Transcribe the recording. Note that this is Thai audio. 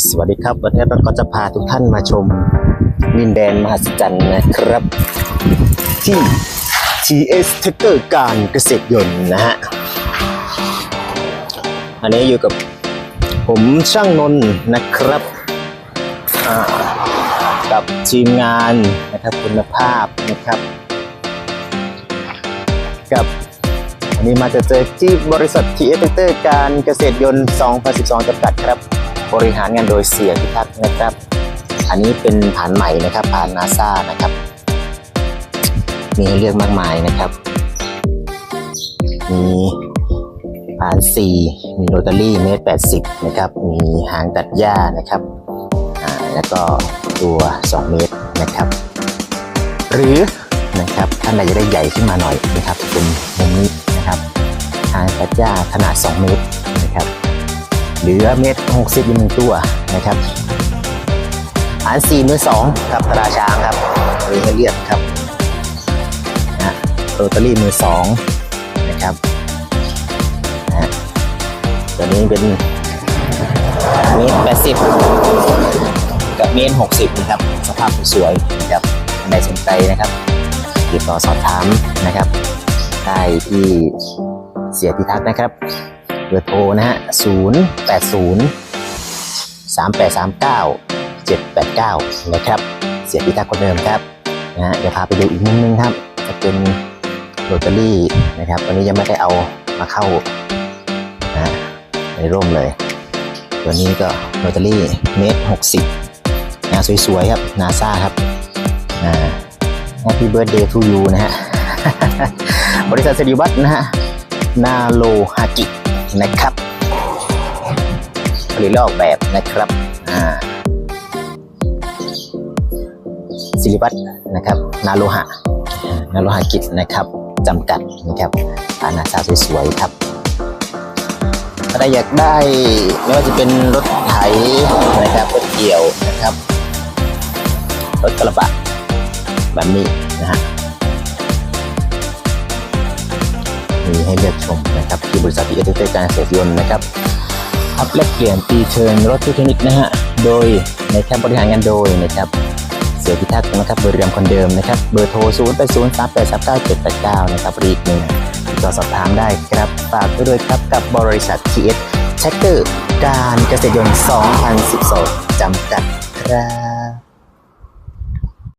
สวัสดีครับ วันนี้เราก็จะพาทุกท่านมาชมดินแดนมหัศจรรย์นะครับ ที่ TS t e c h e r การเกษตรยนต์นะฮะ อันนี้อยู่กับผมช่างนนท์นะครับกับทีมงานนะครับคุณภาพนะครับ กับอันนี้มาจะเจอที่บริษัท TS t e c h e r การเกษตรยนต์ 2012จำกัดครับ บริหารงานโดยเสียพิทักษ์นะครับ อันนี้เป็นฐานใหม่นะครับฐานนาซานะครับ มีให้เลือกมากมายนะครับ มีฐาน4มีโรตารี่เมตร80นะครับ มีหางตัดหญ้านะครับอ่าแล้วก็ตัว2เมตรนะครับ หรือนะครับท่านใดจะได้ใหญ่ขึ้นมาหน่อยนะครับเป็นมุมนี้นะครับหางตัดหญ้าขนาด 2 เมตร ลือเมตรหกสิบอีกหนึ่งตัวนะครับ อันสี่มือสองกับตราช้างครับมีให้เลือกครับนะฮะโรตารี่มือสองนะครับนะตัวนี้เป็นเมตรแปดสิบกับเมตรหกสิบนะครับ สภาพสวยๆนะครับท่านสนใจนะครับ ติดต่อสอบถามนะครับ ได้ที่เสียพิทักษ์นะครับ บอร์โทรนะฮะ 0 8 0 3 8 3 9 7 8 9 นะครับ เสียพิทักษ์คนเดิมครับนะฮะเดี๋ยวพาไปดูอีกมุมนึงครับ จะเป็นโรตารี่นะครับตัวนี้ยังไม่ได้เอามาเข้านะในร่มเลย ตัวนี้ก็โรตารี่เมตรหกสิบนะสวยๆครับนาซาครับนะ Happy Birthday to you นะฮะ บริษัทสิริวัฒน์นะฮะ นาโลฮากิ นะครับผลิตแลออกแบบนะครับอ่าศิริวัตรนะครับ นาโลหะ นาโลหะกิจนะครับจำกัดนะครับอานาซาสวยๆครับถ้าใครอยากได้ไม่ว่าจะเป็นรถไถนะครับรถเกี่ยวนะครับ รถกระบะแบบนี้นะฮะ ให้เลือกชมนะครับที่บริษัทที่เอเจการเกษตรยนต์นะครับอัพแลกเปลี่ยนปีเชิญรถทุกชนิดนะฮะโดยในแคมบริหารงานโดยนะครับเสียพิทักษ์นะครับเบอร์เรียมคนเดิมนะครับเบอร์โทร 0 8 0 3 8 3 9 7 8 9 นะครับรีกหนึ่งติดต่อสอบถามได้ครับฝากด้วยครับกับบริษัท TS แท็กเตอร์การเกษตรยนต์ 2012 จำกัดครับ